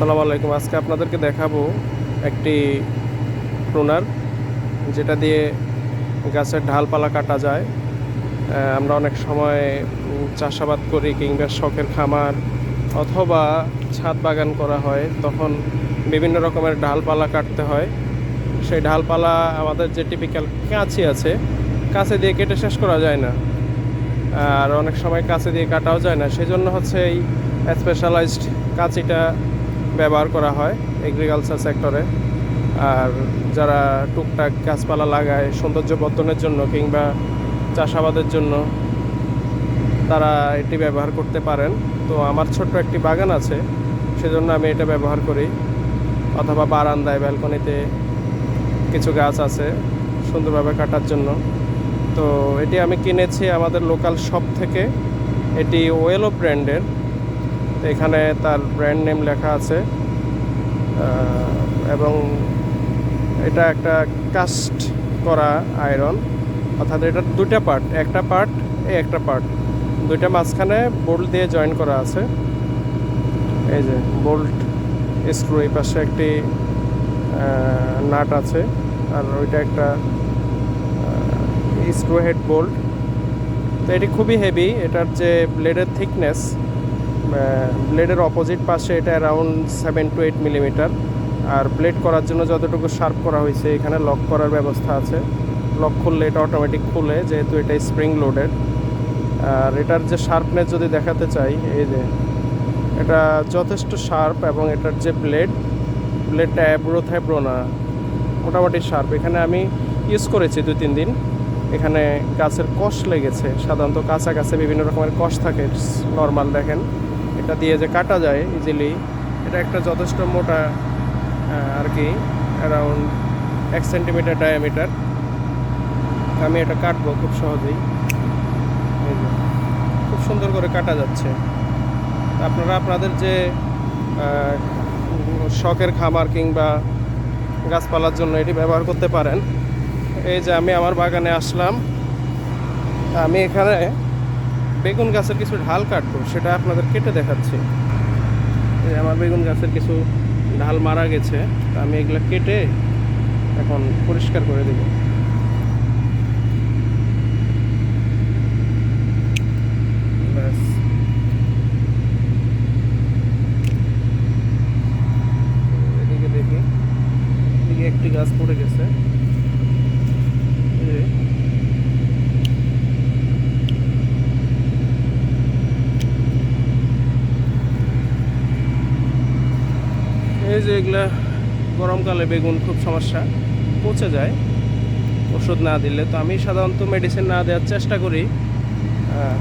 আসসালামু আলাইকুম। আজকে আপনাদেরকে দেখাবো একটি প্রুনার, যেটা দিয়ে গাছের ঢালপালা কাটা যায়। আমরা অনেক সময় চাষাবাদ করি কিংবা শখের খামার অথবা ছাদ বাগান করা হয়, তখন বিভিন্ন রকমের ডালপালা কাটতে হয়। সেই ডালপালা আমাদের যে টিপিক্যাল কাঁচি আছে কাছে দিয়ে কেটে শেষ করা যায় না। আর অনেক সময় কাছে দিয়ে কাটাও যায় না। সেই জন্য হচ্ছে এই স্পেশালাইজড কাঁচিটা ব্যবহার করা হয় এগ্রিকালচার সেক্টরে আর যারা টুকটাক গাছপালা লাগায় সৌন্দর্য বর্ধনের জন্য কিংবা চাষাবাদের জন্য, তারা এটি ব্যবহার করতে পারেন। তো আমার ছোট্ট একটি বাগান আছে, সেজন্য আমি এটা ব্যবহার করি। অথবা বারান্দায় ব্যালকনিতে কিছু গাছ আছে সুন্দরভাবে কাটার জন্য। তো এটি আমি কিনেছি আমাদের লোকাল শপ থেকে। এটি ওয়েলো ব্র্যান্ডের এখানে তার ব্র্যান্ড নেম লেখা আছে। এবং এটা একটা কাস্ট করা আয়রন অর্থাৎ এটা দুইটা পার্ট একটা পার্ট এই একটা পার্ট দুইটা মাঝখানে বোল্ট দিয়ে জয়েন করা আছে। এই যে বোল্ট স্ক্রু এই পাশে একটি নাট আছে, আর ওইটা একটা স্ক্রু হেড বোল্ট তো এটি খুবই হেভি এটার যে ব্লেডের থিকনেস ব্লেডের অপোজিট পাশে এটা around seven to eight millimetre R blade করার জন্য যতটুকু শার্প করা হয়েছে, এখানে লক করার ব্যবস্থা আছে। লক খুললে এটা অটোমেটিক খুলে, যেহেতু এটা স্প্রিং লোডেড আর এটার যে শার্পনেস যদি দেখাতে চাই, এই যে, এটা যথেষ্ট শার্প এবং এটার যে ব্লেড ব্লেডটা অ্যাব্রো থ্যাব্রো না, মোটামুটি শার্প এখানে আমি ইউজ করেছি দু তিন দিন। এখানে গাছের কষ লেগেছে, সাধারণত কাঁচা গাছে বিভিন্ন রকমের কষ থাকে নর্মাল দেখেন। এটা দিয়ে যে কাটা যায় ইজিলি এটা একটা যথেষ্ট মোটা আর কি অ্যারাউন্ড এক সেন্টিমিটার ডায়ামিটার আমি এটা কাটবো খুব সহজেই। খুব সুন্দর করে কাটা যাচ্ছে। আপনারা আপনাদের যে শখের খামার কিংবা গাছপালার জন্য এটি ব্যবহার করতে পারেন। এই যে আমি আমার বাগানে আসলাম। আমি এখানে বেগুন গাছের কিছু ঢাল কাটবো, সেটা আপনাদের কেটে দেখাচ্ছি। আমার বেগুন গাছের কিছু ঢাল মারা গেছে, তা আমি এগুলো কেটে এখন পরিষ্কার করে দেব। একটি গাছ পড়ে গেছে এই যে। এই যে এগুলা গরমকালে বেগুন খুব সমস্যা, পচে যায়। ওষুধ না দিলে তো আমি সাধারণত মেডিসিন না দেওয়ার চেষ্টা করি।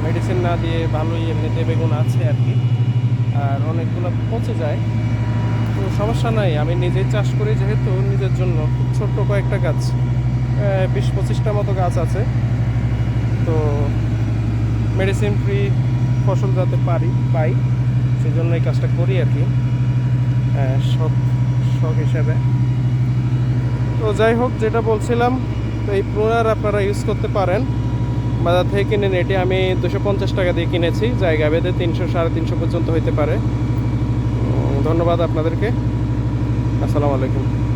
মেডিসিন না দিয়ে ভালোই এমনিতে বেগুন আছে আর কি। আর অনেকগুলো পচে যায়। তো সমস্যা নাই, আমি নিজেই চাষ করি যেহেতু নিজের জন্য। খুব ছোট্ট কয়েকটা গাছ বিশ পঁচিশটা মতো গাছ আছে। তো মেডিসিন ফ্রি ফসল যাতে পারি, পাই সেই জন্য এই কাজটা করি আর কি। শখ শখ হিসাবে। তো যাই হোক, যেটা বলছিলাম তো এই প্রোনার আপনারা ইউজ করতে পারেন। বাজার থেকে কিনে এটি আমি দুশো পঞ্চাশ টাকা দিয়ে কিনেছি। জায়গা বেঁধে তিনশো, সাড়ে তিনশো পর্যন্ত হইতে পারে। ধন্যবাদ আপনাদেরকে। আসসালামু আলাইকুম।